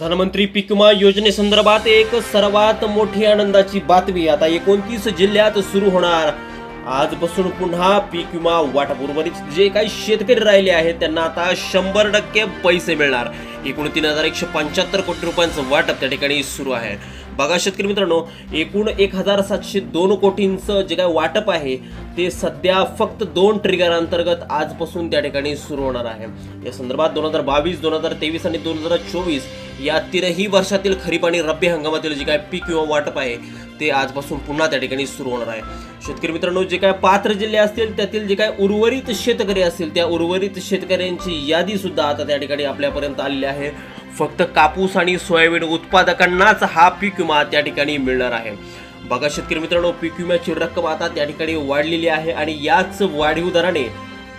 प्रधानमंत्री पीक विमा योजनेसंदर्भात एक सर्वात मोठी आनंदाची बातमी आता एकोणतीस जिल्ह्यात सुरू होणार. आजपासून पुन्हा पीक विमा वाटप उर्वरित जे काही शेतकरी राहिले आहेत त्यांना आता शंभर टक्के पैसे मिळणार. एकूण तीन हजार एकशे पंच्याहत्तर कोटी रुपयांचं वाटप त्या ठिकाणी सुरू आहे. बघा शेतकरी मित्रांनो एकूण एक हजार सातशे दोन कोटींचं जे काय वाटप आहे ते सध्या फक्त दोन ट्रिगर अंतर्गत आजपासून त्या ठिकाणी सुरू होणार आहे. या संदर्भात दोन हजार बावीस दोन हजार तेवीस आणि दोन हजार चोवीस या तीनही वर्षातील खरीप आणि रब्बी हंगामातील जे काय पीक किंवा वाटप आहे ते आजपासून पुन्हा त्या ठिकाणी सुरू होणार आहे. शेतकरी मित्रांनो जे काय पात्र जिल्हे असतील त्यातील जे काय उर्वरित शेतकरी असतील त्या उर्वरित शेतकऱ्यांची यादी सुद्धा आता त्या ठिकाणी आपल्यापर्यंत आलेली आहे. फक्त कापूस आणि सोयाबीन उत्पादकांनाच हा पीक विमा त्या ठिकाणी मिळणार आहे. बघा शेतकरी मित्रांनो पीक विम्याची रक्कम आता त्या ठिकाणी वाढलेली आहे आणि याच वाढीव दराने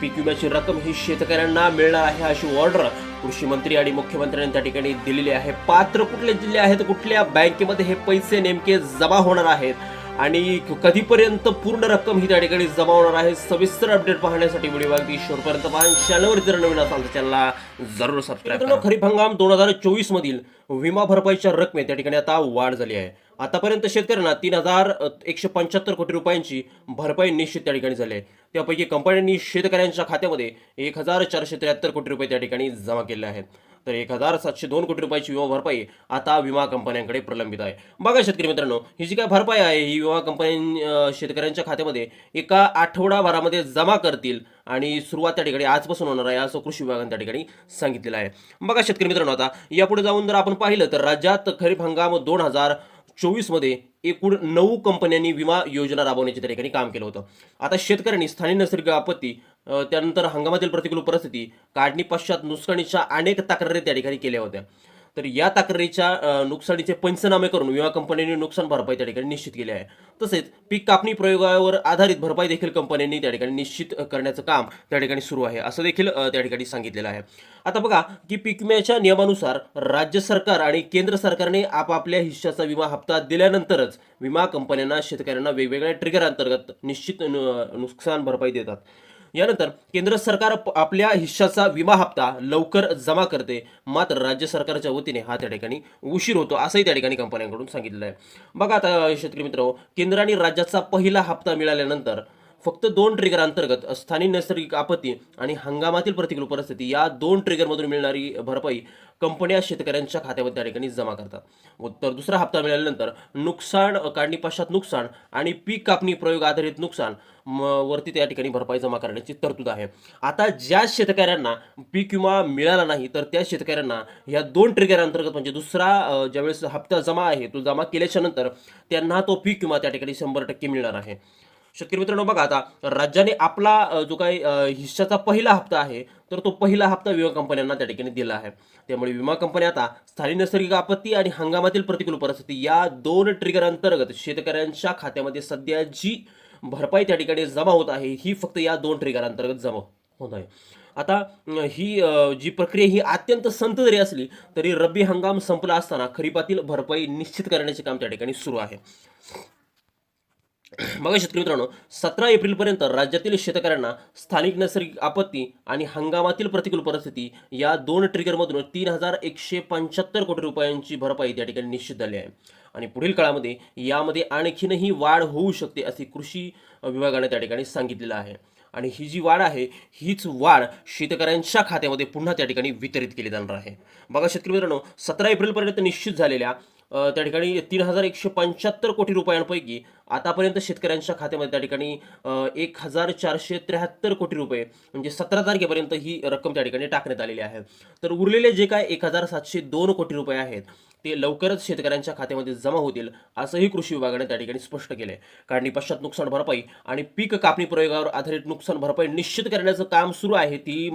पीक विम्याची रक्कम ही शेतकऱ्यांना मिळणार आहे अशी ऑर्डर कृषी मंत्री आणि मुख्यमंत्र्यांनी त्या ठिकाणी दिलेली आहे. पात्र कुठले जिल्हे आहेत कुठल्या बँकेमध्ये हे पैसे नेमके जमा होणार आहेत? आणि कधीपर्यंत पूर्ण रक्कम ही त्या ठिकाणी जमा होणार आहे सविस्तर अपडेट पाहण्यासाठी व्हिडिओ अगदी शेवटपर्यंत पाहून चॅनलवर जर नवीन असाल तर चॅनलला जरूर सबस्क्राईब करा. खरीप हंगाम दोन हजार चोवीस मधील विमा भरपाईच्या रकमेत त्या ठिकाणी आता वाढ झाली आहे. आतापर्यंत शेतकऱ्यांना तीन हजार एकशे पंच्याहत्तर कोटी रुपयांची भरपाई निश्चित त्या ठिकाणी झाली आहे. त्यापैकी कंपन्यांनी शेतकऱ्यांच्या खात्यामध्ये एक हजार चारशे त्र्याहत्तर कोटी रुपये त्या ठिकाणी जमा केले आहेत. तर एक हजार सातशे दोन कोटी रुपयाची विमा भरपाई आता विमा कंपन्यांकडे प्रलंबित आहे. बघा शेतकरी मित्रांनो ही जी काय भरपाई आहे ही विमा कंपन्यां शेतकऱ्यांच्या खात्यामध्ये एका आठवडाभरामध्ये जमा करतील आणि सुरुवात त्या ठिकाणी आजपासून होणार आहे असं कृषी विभागाने त्या ठिकाणी सांगितलेलं आहे. बघा शेतकरी मित्रांनो आता यापुढे जाऊन जर आपण पाहिलं तर राज्यात खरीप हंगाम दोन हजार चोवीसमध्ये एकूण नऊ कंपन्यांनी विमा योजना राबवण्याच्या त्या ठिकाणी काम केलं होतं. आता शेतकऱ्यांनी स्थानिक नैसर्गिक आपत्ती त्यानंतर हंगामातील प्रतिकूल परिस्थिती काढणी पश्चात नुकसानीच्या अनेक तक्रारी त्या ठिकाणी केल्या होत्या. तर या तक्रारीच्या नुकसानीचे पंचनामे करून विमा कंपन्यांनी नुकसान भरपाई त्या ठिकाणी निश्चित केली आहे. तसेच पीक कापणी प्रयोगावर आधारित भरपाई देखील कंपन्यांनी त्या ठिकाणी निश्चित करण्याचं काम त्या ठिकाणी सुरू आहे असं देखील त्या ठिकाणी सांगितलेलं आहे. आता बघा की पीक विम्याच्या नियमानुसार राज्य सरकार आणि केंद्र सरकारने आपापल्या हिश्श्याचा विमा हप्ता दिल्यानंतरच विमा कंपन्यांना शेतकऱ्यांना वेगवेगळ्या ट्रिगर अंतर्गत निश्चित नुकसान भरपाई देतात. यानंतर केंद्र सरकार आपल्या हिश्शाचा विमा हप्ता लवकर जमा करते. मात्र राज्य सरकारच्या वतीने हा त्या ठिकाणी उशीर होतो असंही त्या ठिकाणी कंपन्यांकडून सांगितलेलं आहे. बघा आता शेतकरी मित्र केंद्र आणि राज्याचा पहिला हप्ता मिळाल्यानंतर फक्त दोन ट्रिगर अंतर्गत स्थानिक नैसर्गिक आपत्ती आणि हंगामातील प्रतिकूल परिस्थिती या दोन ट्रिगरमधून मिळणारी भरपाई कंपन्या शेतकऱ्यांच्या खात्यामध्ये त्या ठिकाणी जमा करतात. तर दुसरा हप्ता मिळाल्यानंतर नुकसान काढणी पश्चात नुकसान आणि पीक कापणी प्रयोग आधारित नुकसान म, वरती त्या ठिकाणी भरपाई जमा करण्याची तरतूद आहे. आता ज्या शेतकऱ्यांना पीक विमा मिळाला नाही तर त्या शेतकऱ्यांना या दोन ट्रिगर अंतर्गत म्हणजे दुसरा ज्यावेळेस हप्ता जमा आहे तो जमा केल्याच्यानंतर त्यांना तो पीक विमा त्या ठिकाणी शंभर टक्के मिळणार आहे. शेतकरी मित्रांनो बघा आता राज्याने आपला जो काही अ, हिश्शाचा पहिला हप्ता आहे तर तो पहिला हप्ता विमा कंपन्यांना त्या ठिकाणी दिला आहे. त्यामुळे विमा कंपन्या आता स्थानिक नैसर्गिक आपत्ती आणि हंगामातील प्रतिकूल परिस्थिती या दोन ट्रिगर अंतर्गत शेतकऱ्यांच्या खात्यामध्ये सध्या जी भरपाई त्या ठिकाणी जमा होत आहे ही फक्त या दोन ट्रिगर अंतर्गत जमा होत आहे. आता ही जी प्रक्रिया ही अत्यंत संत जरी असली तरी रब्बी हंगाम संपला असताना खरीपातील भरपाई निश्चित करण्याचे काम त्या ठिकाणी सुरू आहे. मग शेतकरी मित्रांनो सतरा एप्रिलपर्यंत राज्यातील शेतकऱ्यांना स्थानिक नैसर्गिक आपत्ती आणि हंगामातील प्रतिकूल परिस्थिती या दोन ट्रिगरमधून तीन हजार एकशे पंच्याहत्तर कोटी रुपयांची भरपाई त्या ठिकाणी निश्चित झाली आहे. आणि पुढील काळामध्ये यामध्ये आणखीनही वाढ होऊ शकते असे कृषी विभागाने त्या ठिकाणी सांगितलेलं आहे. आणि ही जी वाढ आहे हीच वाढ शेतकऱ्यांच्या खात्यामध्ये पुन्हा त्या ठिकाणी वितरित केली जाणार आहे. बघा शेतकरी मित्रांनो सतरा एप्रिलपर्यंत निश्चित झालेल्या त्या ठिकाणी तीन हजार एकशे पंच्याहत्तर कोटी रुपयांपैकी आतापर्यंत शेतकऱ्यांच्या खात्यामध्ये त्या ठिकाणी एक हजार चारशे त्र्याहत्तर कोटी रुपये म्हणजे सतरा तारखेपर्यंत ही रक्कम त्या ठिकाणी टाकण्यात आलेली आहे. तर उरलेले जे काय एक हजार सातशे दोन कोटी रुपये आहेत ते लवकरच शेतकऱ्यांच्या खात्यामध्ये जमा होतील असंही कृषी विभागाने त्या ठिकाणी स्पष्ट केलंय. काढणी पश्चात नुकसान भरपाई आणि पीक कापणी प्रयोगावर आधारित नुकसान भरपाई निश्चित करण्याचं काम सुरू आहे ती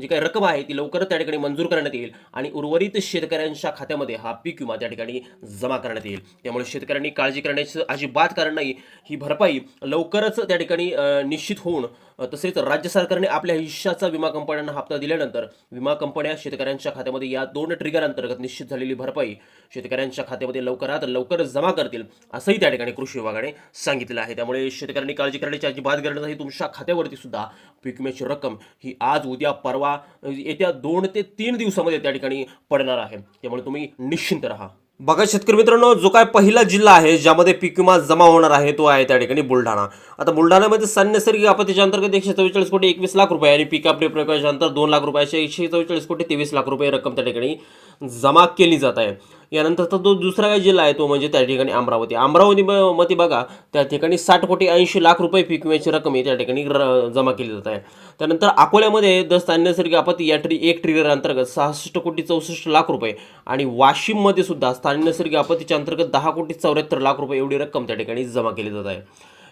जी काही रक्कम आहे ती लवकरच त्या ठिकाणी मंजूर करण्यात येईल आणि उर्वरित शेतकऱ्यांच्या खात्यामध्ये हा पीक विमा त्या ठिकाणी जमा करण्यात येईल. त्यामुळे शेतकऱ्यांनी काळजी करण्याचं अजिबात कारण नाही. ही भरपाई लवकरच त्या ठिकाणी निश्चित होऊन तसेच राज्य सरकारने आपल्या हिश्शाचा विमा कंपन्यांना हप्ता दिल्यानंतर विमा कंपन्या शेतकऱ्यांच्या खात्यामध्ये या दोन ट्रिगर अंतर्गत निश्चित झालेली भरपाई शेतकऱ्यांच्या खात्यामध्ये लवकरात लवकर जमा करतील असंही त्या ठिकाणी कृषी विभागाने सांगितलं आहे. त्यामुळे शेतकऱ्यांनी काळजी करण्याची अजिबात गरज नाही. तुमच्या खात्यावरती सुद्धा पीक विम्याची रक्कम ही आज उद्या परवा विमा येत्या दोन ते तीन दिवसामध्ये त्या ठिकाणी पडणार आहे. त्यामुळे तुम्ही निश्चिंत राहा. बघा शेतकरी मित्रांनो जो काय पहिला जिल्हा आहे ज्यामध्ये पीक विमा जमा होणार आहे तो आहे त्या ठिकाणी बुलढाणा. आता बुलढाण्यामध्ये सन्नैसर्गिक आपत्तीच्या अंतर्गत एकशे चव्वेचाळीस कोटी एकवीस लाख रुपये आणि पीक आपले प्रकाशाच्या अंतर दोन लाख रुपयाचे एकशे चव्वेचाळीस कोटी तेवीस लाख रुपये रक्कम त्या ठिकाणी जमा केली जात आहे. यानंतरचा जो दुसरा काही जिल्हा आहे तो म्हणजे त्या ठिकाणी अमरावती. अमरावती ब- मध्ये बघा त्या ठिकाणी साठ कोटी ऐंशी लाख रुपये पीक विम्याची रक्कम ही त्या ठिकाणी र- जमा केली जात आहे. त्यानंतर अकोल्यामध्ये दस्त नैसर्गिक आपत्ती या ट्री एक ट्रिगर अंतर्गत सहासष्ट कोटी चौसष्ट लाख रुपये आणि वाशिममध्ये सुद्धा स्थानिक नैसर्गिक आपत्तीच्या अंतर्गत दहा कोटी चौऱ्याहत्तर लाख रुपये एवढी रक्कम त्या ठिकाणी जमा केली जात आहे.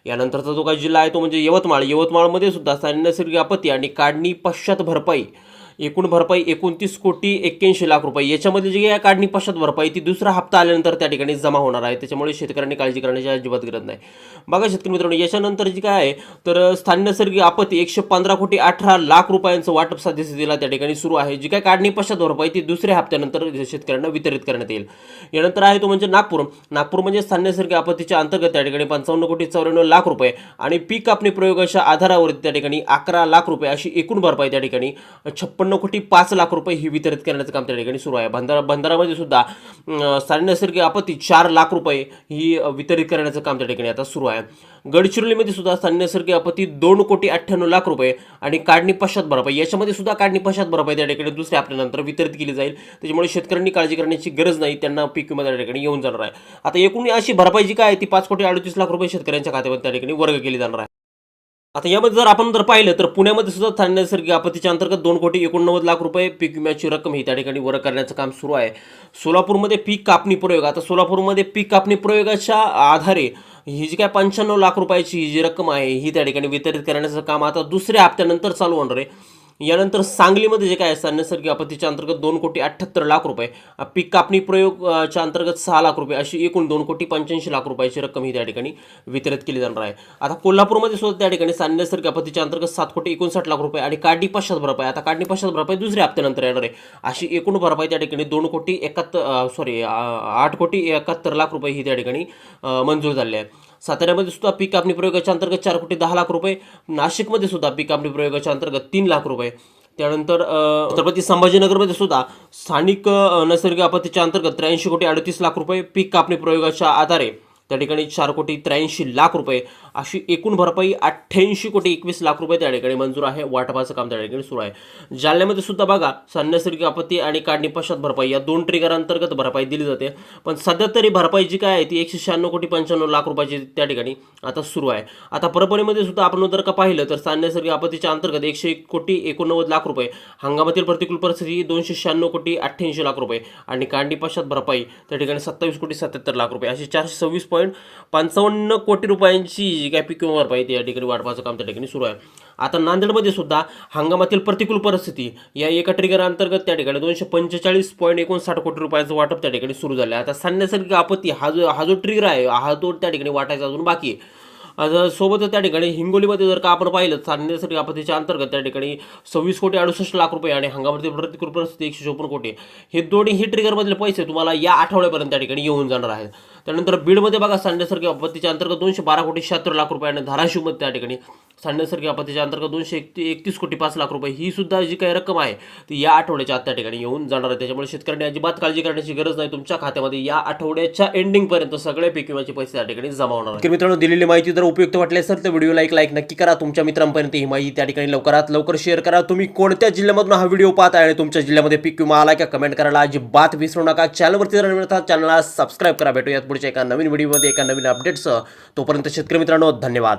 यानंतरचा जो काही जिल्हा आहे तो म्हणजे यवतमाळ. यवतमाळमध्ये सुद्धा स्थानिक नैसर्गिक आपत्ती आणि काढणी पश्चात भरपाई एकूण भरपाई एकोणतीस कोटी एक्क्याऐंशी लाख रुपये. याच्यामध्ये जी काय काढणी पश्चात भरपाई ती दुसरा हप्ता आल्यानंतर त्या ठिकाणी जमा होणार आहे. त्याच्यामुळे शेतकऱ्यांनी काळजी करण्याची अजिबात गरज नाही. बघा शेतकरी मित्रांनो याच्यानंतर जी काय आहे तर स्थानिक नैसर्गिक आपत्ती एकशे पंधरा कोटी अठरा लाख रुपयांचं वाटप सद्यस्थितीला त्या ठिकाणी सुरू आहे. जी काय काढणी पश्चात भरपाई ती दुसऱ्या हप्त्यानंतर शेतकऱ्यांना वितरित करण्यात येईल. यानंतर आहे तो म्हणजे नागपूर. नागपूर म्हणजे स्थानिक नैसर्गिक आपत्तीच्या अंतर्गत त्या ठिकाणी पंचावन्न कोटी चौऱ्याण्णव लाख रुपये आणि पीक कापणी प्रयोगाच्या आधारावरती त्या ठिकाणी अकरा लाख रुपये अशी एकूण भरपाई त्या ठिकाणी छप्पन छप्पन्न कोटी पाच लाख रुपये ही वितरित करण्याचं काम त्या ठिकाणी सुरू आहे. भंडारा भंडारामध्ये सुद्धा अं, स्थानिक नैसर्गिक आपत्ती चार लाख रुपये ही वितरित करण्याचं काम त्या ठिकाणी आता सुरू आहे. गडचिरोलीमध्ये सुद्धा स्थानिक नैसर्गिक आपत्ती दोन कोटी अठ्ठ्याण्णव लाख रुपये आणि काढणी पश्चात भरपाई. याच्यामध्ये सुद्धा काढणी पश्चात भरपाई त्या ठिकाणी दुसऱ्या आपल्यानंतर वितरित केली जाईल. त्याच्यामुळे शेतकऱ्यांनी काळजी करण्याची गरज नाही. त्यांना पीक विमा त्या ठिकाणी येऊन जाणार आहे. आता एकूण अशी भरपाई जी काय आहे ती पाच कोटी अडतीस लाख रुपये शेतकऱ्यांच्या खात्यामध्ये त्या ठिकाणी वर्ग केली जाणार आहे. आता यामध्ये जर आपण जर पाहिलं तर पुण्यामध्ये सुद्धा स्थानिक नैसर्गिक आपत्तीच्या अंतर्गत दोन कोटी एकोणनव्वद लाख रुपये पीक विम्याची रक्कम ही त्या ठिकाणी वर करण्याचं काम सुरू आहे. सोलापूरमध्ये पीक कापणी प्रयोग आता सोलापूरमध्ये पीक कापणी प्रयोगाच्या आधारे ही जी काय पंच्याण्णव लाख रुपयाची ही जी रक्कम आहे ही त्या ठिकाणी वितरित करण्याचं काम आता दुसऱ्या हप्त्यानंतर चालू होणार आहे. यानंतर सांगलीमध्ये जे काय आहे नैसर्गिक आपत्तीच्या अंतर्गत दोन कोटी अठ्ठ्याहत्तर लाख रुपये पीक कापणी प्रयोगच्या अंतर्गत सहा लाख रुपये अशी एकूण दोन कोटी पंच्याऐंशी लाख रुपयाची रक्कम ही त्या ठिकाणी वितरित केली जाणार आहे. आता कोल्हापूरमध्ये सुद्धा त्या ठिकाणी नैसर्गिक आपत्तीच्या अंतर्गत सात कोटी एकोणसाठ लाख रुपये आणि काढणी पश्चात भरपाई आता काढणी पश्चात भरपाई दुसऱ्या हप्त्यानंतर येणार आहे. अशी एकूण भरपाई त्या ठिकाणी दोन कोटी एकाहत्तर सॉरी आठ कोटी एकाहत्तर लाख रुपये ही त्या ठिकाणी मंजूर झाली आहे. साताऱ्यामध्ये सुद्धा पीक कापणी प्रयोगाच्या अंतर्गत चार कोटी दहा लाख रुपये. नाशिकमध्ये सुद्धा पीक कापणी प्रयोगाच्या अंतर्गत तीन लाख रुपये. त्यानंतर छत्रपती संभाजीनगरमध्ये सुद्धा स्थानिक नैसर्गिक आपत्तीच्या अंतर्गत त्र्याऐंशी कोटी अडतीस लाख रुपये पीक कापणी प्रयोगाच्या आधारे. त्या ठिकाणी चार कोटी त्र्याऐंशी लाख रुपये अशी एकूण भरपाई अठ्ठ्याऐंशी कोटी एकवीस लाख रुपये त्या ठिकाणी मंजूर आहे. वाटपाचं काम त्या ठिकाणी सुरू आहे. जालन्यामध्ये सुद्धा बघा स्थानिक नैसर्गिक आपत्ती आणि काढणी पश्चात भरपाई या दोन ट्रिगर अंतर्गत भरपाई दिली जाते. पण सध्या तरी भरपाई जी काय आहे ती एकशे शहाण्णव कोटी पंच्याण्णव लाख रुपयाची त्या ठिकाणी आता सुरू आहे. आता परभणीमध्ये सुद्धा आपण जर का पाहिलं तर सन्यासर्गिक नैसर्गिक आपत्तीच्या अंतर्गत एकशे एक कोटी एकोणनव्वद लाख रुपये हंगामातील प्रतिकूल परिस्थिती दोनशे शहाण्णव कोटी अठ्ठ्याऐंशी लाख रुपये आणि कांडी पश्चात भरपाई त्या ठिकाणी सत्तावीस कोटी सत्याहत्तर लाख रुपये. अशी चारशे सव्वीस पॉईंट पंचावन्न कोटी रुपयांची जी काय पीक विमा भरपाई त्या ठिकाणी वाढवायचं काम त्या ठिकाणी सुरू आहे. आता नांदेडमध्ये सुद्धा हंगामातील प्रतिकूल परिस्थिती या एका ट्रिगर अंतर्गत त्या ठिकाणी दोनशे पंचेचाळीस पॉईंट एकोणसाठ कोटी रुपयाचं वाटप त्या ठिकाणी सुरू झालं आहे आता सांगण्यासारखी नैसर्गिक आपत्ती हा जो हा जो ट्रिगर आहे हा तो त्या ठिकाणी वाटायचा अजून बाकी आहे. आता सोबतच त्या ठिकाणी हिंगोलीमध्ये जर का आपण पाहिलं स्थानिक नैसर्गिक आपत्तीच्या अंतर्गत त्या ठिकाणी सव्वीस कोटी अडुसष्ट लाख रुपये आणि हंगामातील प्रतिकूल परिस्थिती एकशे चोपन्न कोटी. हे दोन्ही ही ट्रिगरमधले पैसे तुम्हाला या आठवड्यापर्यंत त्या ठिकाणी येऊन जाणार आहेत. त्यानंतर बीडमध्ये बघा सांगण्यासारख्या आपत्तीच्या अंतर्गत दोनशे बारा कोटी शहात्तर लाख रुपये आणि धाराशिवमध्ये त्या ठिकाणी स्थानिक आपत्तीच्या अंतर्गत दोनशे एकती एकतीस कोटी पाच लाख रुपये ही सुद्धा जी काही रक्कम आहे ती या आठवड्याच्या आत त्या ठिकाणी येऊन जाणार आहे. त्याच्यामुळे शेतकऱ्यांनी अजिबात काळजी करण्याची गरज नाही. तुमच्या खात्यामध्ये या आठवड्याच्या एंडिंगपर्यंत सगळे पीक विम्याचे पैसे त्या ठिकाणी जमा होणार आहेत. तर मित्रांनो दिलेली माहिती जर उपयुक्त वाटली असेल तर व्हिडिओला एक लाईक नक्की करा. तुमच्या मित्रांपर्यंत ही माहिती त्या ठिकाणी लवकरात लवकर शेअर करा. तुम्ही कोणत्या जिल्ह्यामधून हा व्हिडिओ पाहता आणि तुमच्या जिल्ह्यामध्ये पीक विमा आला का कमेंट करायला अजिबात विसरू नका. चॅनलवरती जर मिळतात चॅनलला सबस्क्राईब करा. भेटूयात पुढच्या एका नवीन व्हिडिओमध्ये एका नवीन अपडेटसह तोपर्यंत शेतकरी मित्रांनो धन्यवाद.